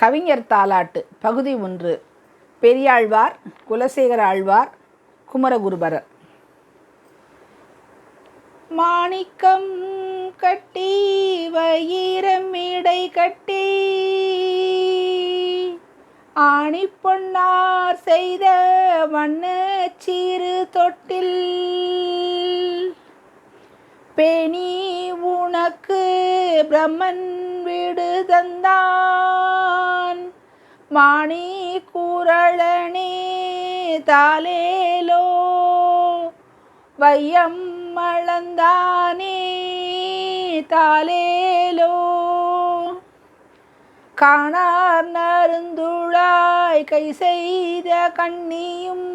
கவிஞர் தாலாட்டு பகுதி ஒன்று. பெரியாழ்வார் குலசேகர ஆழ்வார் குமரகுருபரர் மாணிக்கம் கட்டி வயிரம் இடை கட்டி ஆணி பொன்னார் செய்த வண்ண சீறு தொட்டில். பேணி உனக்கு பிரம்மன் வீடு தந்தான். மாணி கூரளனே தாலேலோ வையம் மளந்தானே தாலேலோ காணார் நருந்துழாய் கை செய்த கண்ணியும்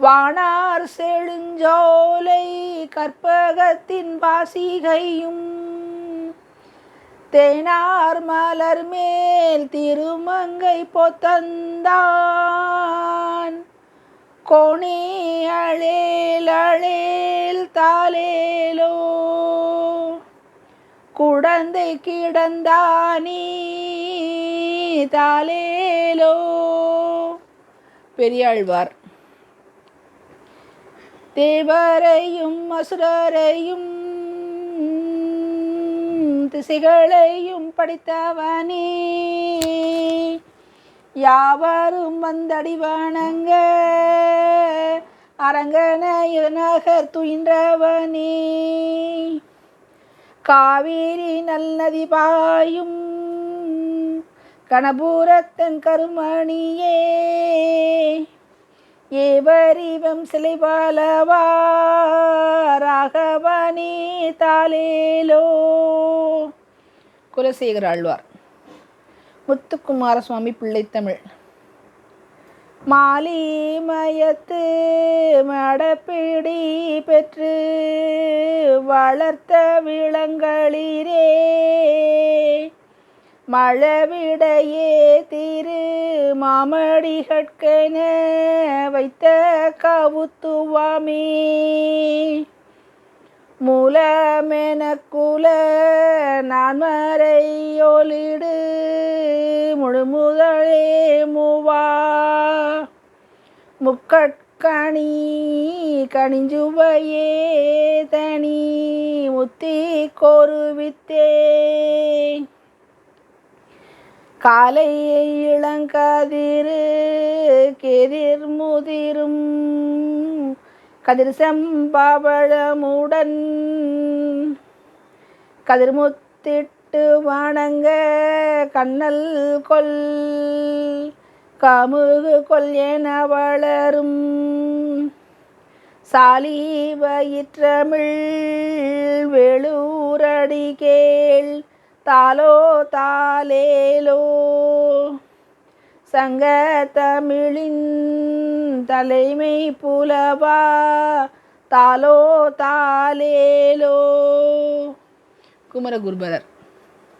வானார் செழுஞ்சோலை கற்பகத்தின் பாசிகையும். தேனார் மலர் மேல் திருமங்கை பொத்தந்தான். கோணே அழேல் அழேல் தாலேலோ குடந்தை கிடந்தானே தாலேலோ பெரியாழ்வார். தேவரையும் அசுரரையும் திசைகளையும் படித்தவனே. யாவரும் வந்தடி வணங்க அரங்கனைய நகர் துயின்றவனே. காவேரி நல்லதி பாயும் கணபூரத்தன் கருமணியே. ஏவரிவம் சிலை பாலவா தாலேலோ குலசேகர் ஆழ்வார். முத்துக்குமார சுவாமி பிள்ளைத்தமிழ். மாலி மயத்து மடப்பிடி பெற்று வளர்த்த விளங்களிரே மழவிடையே திரு மாமடிகட்கென வைத்த கவுத்துவாமே. குல நான் மறையொலிடு முழுமுதழே மூவா. முக்கட்கணி கணிஞ்சுவையே தனி முத்தி கோருவித்தே காலை இளங்கதிரு கெதிர் முதிரும். கதிர் செம்பவழமுடன் கதிர்முத்திட்டு வணங்க கண்ணல் கொல் கமுகு கொல் என வளரும். சாலி வயிற்றமிழ் வெளூரடி கேள் தாலோ தாலேலோ சங்க தமிழின் தலைமை புலவா? தாலோ தாலேலோ குமரகுருபரர்.